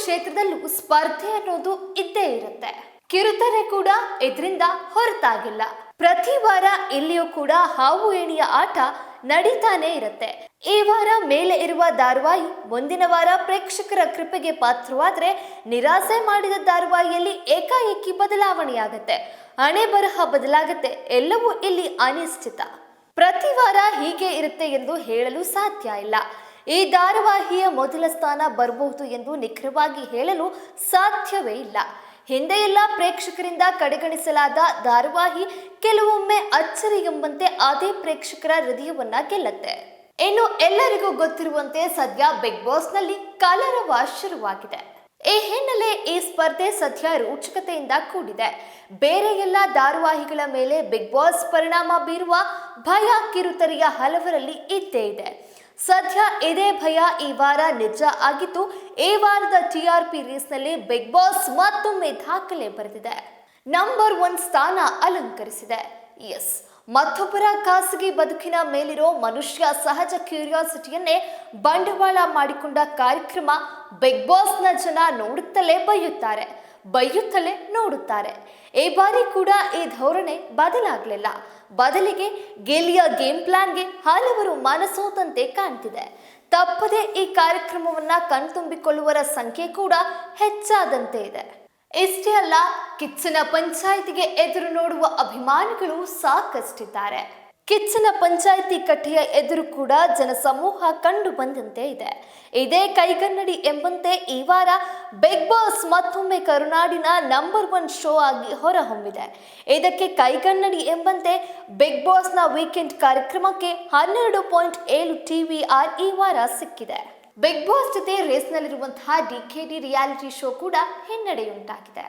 ಕ್ಷೇತ್ರದಲ್ಲೂ ಸ್ಪರ್ಧೆ ಅನ್ನೋದು ಇದ್ದೇ ಇರುತ್ತೆ. ಕಿರುತೆರೆ ಕೂಡ ಇದರಿಂದ ಹೊರತಾಗಿಲ್ಲ. ಪ್ರತಿ ವಾರ ಇಲ್ಲಿಯೂ ಕೂಡ ಹಾವು ಏಣಿಯ ಆಟ ನಡೀತಾನೆ ಇರುತ್ತೆ. ಈ ವಾರ ಮೇಲೆ ಇರುವ ಧಾರಾವಾಹಿ ಮುಂದಿನ ವಾರ ಪ್ರೇಕ್ಷಕರ ಕೃಪೆಗೆ ಪಾತ್ರವಾದ್ರೆ ನಿರಾಸೆ ಮಾಡಿದ ಧಾರಾವಾಹಿಯಲ್ಲಿ ಏಕಾಏಕಿ ಬದಲಾವಣೆಯಾಗತ್ತೆ. ಹಣೆ ಬರಹ ಬದಲಾಗತ್ತೆ, ಎಲ್ಲವೂ ಇಲ್ಲಿ ಅನಿಶ್ಚಿತ. ಪ್ರತಿ ವಾರ ಹೀಗೆ ಇರುತ್ತೆ ಎಂದು ಹೇಳಲು ಸಾಧ್ಯ ಇಲ್ಲ. ಈ ಧಾರಾವಾಹಿಯ ಮೊದಲ ಸ್ಥಾನ ಬರಬಹುದು ಎಂದು ನಿಖರವಾಗಿ ಹೇಳಲು ಸಾಧ್ಯವೇ ಇಲ್ಲ. ಹಿಂದೆ ಎಲ್ಲ ಪ್ರೇಕ್ಷಕರಿಂದ ಕಡೆಗಣಿಸಲಾದ ಧಾರಾವಾಹಿ ಕೆಲವೊಮ್ಮೆ ಅಚ್ಚರಿ ಎಂಬಂತೆ ಅದೇ ಪ್ರೇಕ್ಷಕರ ಹೃದಯವನ್ನ ಗೆಲ್ಲತ್ತೆ. ಇನ್ನು ಎಲ್ಲರಿಗೂ ಗೊತ್ತಿರುವಂತೆ ಸದ್ಯ ಬಿಗ್ ಬಾಸ್ನಲ್ಲಿ ಕಲರವ ಶುರುವಾಗಿದೆ. ಈ ಹಿನ್ನೆಲೆ ಈ ಸ್ಪರ್ಧೆ ಸದ್ಯ ರೋಚಕತೆಯಿಂದ ಕೂಡಿದೆ. ಬೇರೆ ಎಲ್ಲ ಧಾರಾವಾಹಿಗಳ ಮೇಲೆ ಬಿಗ್ ಬಾಸ್ ಪರಿಣಾಮ ಬೀರುವ ಭಯ ಕಿರುತರಿಯ ಹಲವರಲ್ಲಿ ಇದ್ದೇ ಇದೆ. ಸದ್ಯ ಇದೇ ಭಯ ಈ ವಾರ ನಿಜ ಆಗಿದ್ದು, ಈ ವಾರದ ಟಿಆರ್ಪಿ ರೇಸ್ನಲ್ಲಿ ಬಿಗ್ ಬಾಸ್ ಮತ್ತೊಮ್ಮೆ ದಾಖಲೆ ಬರೆದಿದೆ. ನಂಬರ್ ಒನ್ ಸ್ಥಾನ ಅಲಂಕರಿಸಿದೆ. ಎಸ್. ಮತ್ತೊಬ್ಬರ ಖಾಸಗಿ ಬದುಕಿನ ಮೇಲಿರೋ ಮನುಷ್ಯ ಸಹಜ ಕ್ಯೂರಿಯಾಸಿಟಿಯನ್ನೇ ಬಂಡವಾಳ ಮಾಡಿಕೊಂಡ ಕಾರ್ಯಕ್ರಮ ಬಿಗ್ ಬಾಸ್ನ ಜನ ನೋಡುತ್ತಲೇ ಬೈಯುತ್ತಾರೆ. ಬೈಯುತ್ತಲೇ ನೋಡುತ್ತಾರೆ. ಈ ಬಾರಿ ಕೂಡ ಈ ಧೋರಣೆ ಬದಲಾಗಲಿಲ್ಲ. ಬದಲಿಗೆ ಗೆಲಿಯ ಗೇಮ್ ಪ್ಲಾನ್ಗೆ ಹಲವರು ಮನಸೋತಂತೆ ಕಾಣ್ತಿದೆ. ತಪ್ಪದೆ ಈ ಕಾರ್ಯಕ್ರಮವನ್ನ ಕಣ್ತುಂಬಿಕೊಳ್ಳುವರ ಸಂಖ್ಯೆ ಕೂಡ ಹೆಚ್ಚಾದಂತೆ ಇದೆ. ಇಷ್ಟೇ ಅಲ್ಲ, ಕಿಚ್ಚನ ಪಂಚಾಯಿತಿಗೆ ಎದುರು ನೋಡುವ ಅಭಿಮಾನಿಗಳು ಸಾಕಷ್ಟಿದ್ದಾರೆ. ಕಿಚ್ಚನ ಪಂಚಾಯಿತಿ ಕಟ್ಟೆಯ ಎದುರು ಕೂಡ ಜನಸಮೂಹ ಕಂಡು ಬಂದಂತೆ ಇದೆ. ಇದೇ ಕೈಗನ್ನಡಿ ಎಂಬಂತೆ ಈ ವಾರ ಬಿಗ್ ಬಾಸ್ ಮತ್ತೊಮ್ಮೆ ಕರುನಾಡಿನ ನಂಬರ್ ಒನ್ ಶೋ ಆಗಿ ಹೊರಹೊಮ್ಮಿದೆ. ಇದಕ್ಕೆ ಕೈಗನ್ನಡಿ ಎಂಬಂತೆ ಬಿಗ್ ಬಾಸ್ನ ವೀಕೆಂಡ್ ಕಾರ್ಯಕ್ರಮಕ್ಕೆ ಹನ್ನೆರಡು ಪಾಯಿಂಟ್ ಏಳು ಟಿವಿಆರ್ ಈ ವಾರ ಸಿಕ್ಕಿದೆ. ಬಿಗ್ ಬಾಸ್ ಜೊತೆ ರೇಸ್ನಲ್ಲಿರುವಂತಹ ಡಿ ರಿಯಾಲಿಟಿ ಶೋ ಕೂಡ ಹಿನ್ನಡೆಯುಂಟಾಗಿದೆ.